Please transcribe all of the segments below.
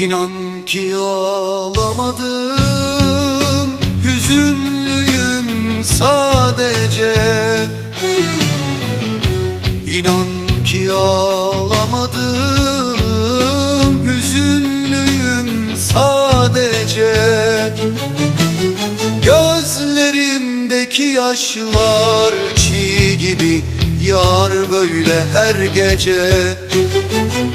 İnan ki ağlamadım Hüzünlüyüm sadece. İnan ki ağlamadım Gözlerimdeki yaşlar çiğ gibi Yar böyle her gece.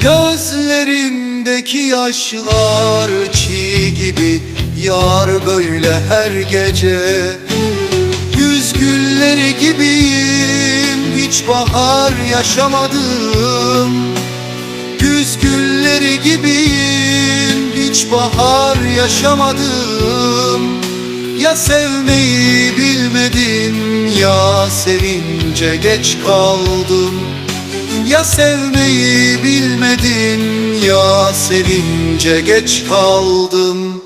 Gözlerimdeki yaşlar çiğ gibi Yar böyle her gece. Yüz gülleri gibiyim Hiç bahar yaşamadım. Güz gülleri gibiyim Hiç bahar yaşamadım Ya sevmeyi bilmedim Ya sevince geç kaldım Ya sevmeyi bilmedim Ya sevince geç kaldım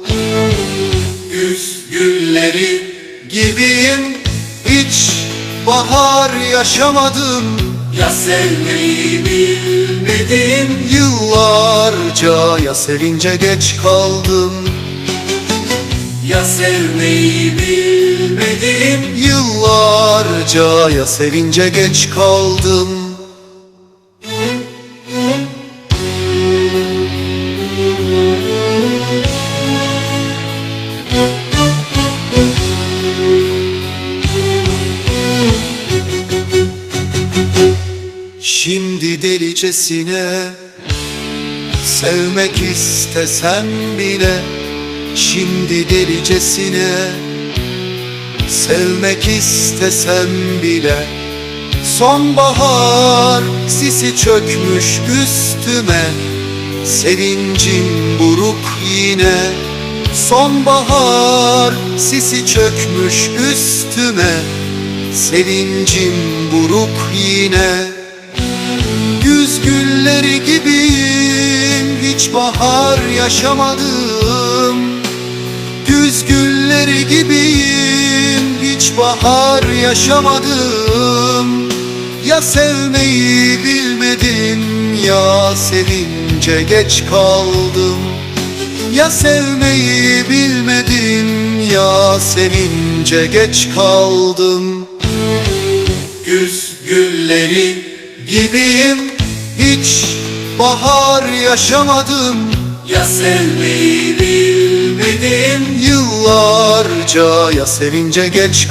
Güz gülleri gibiyim Hiç bahar yaşamadım. Ya sevmeyi bilmedim Yıllarca ya sevince geç kaldım Ya sevmeyi bilmedim Yıllarca ya sevince geç kaldım. Şimdi delicesine Sevmek istesem bile Şimdi delicesine Sevmek istesem bile Sonbahar sisi çökmüş üstüme Sevincim buruk yine. Sonbahar sisi çökmüş üstüme Sevincim buruk yine Hiç bahar yaşamadım. Güz gülleri gibiyim Hiç bahar yaşamadım. Ya sevmeyi bilmedim Ya sevince geç kaldım. Ya sevmeyi bilmedim Ya sevince geç kaldım. Güz gülleri gibiyim Hiç bahar yaşamadım. Ya sevmeyi bilmedim. Yıllarca ya sevince geç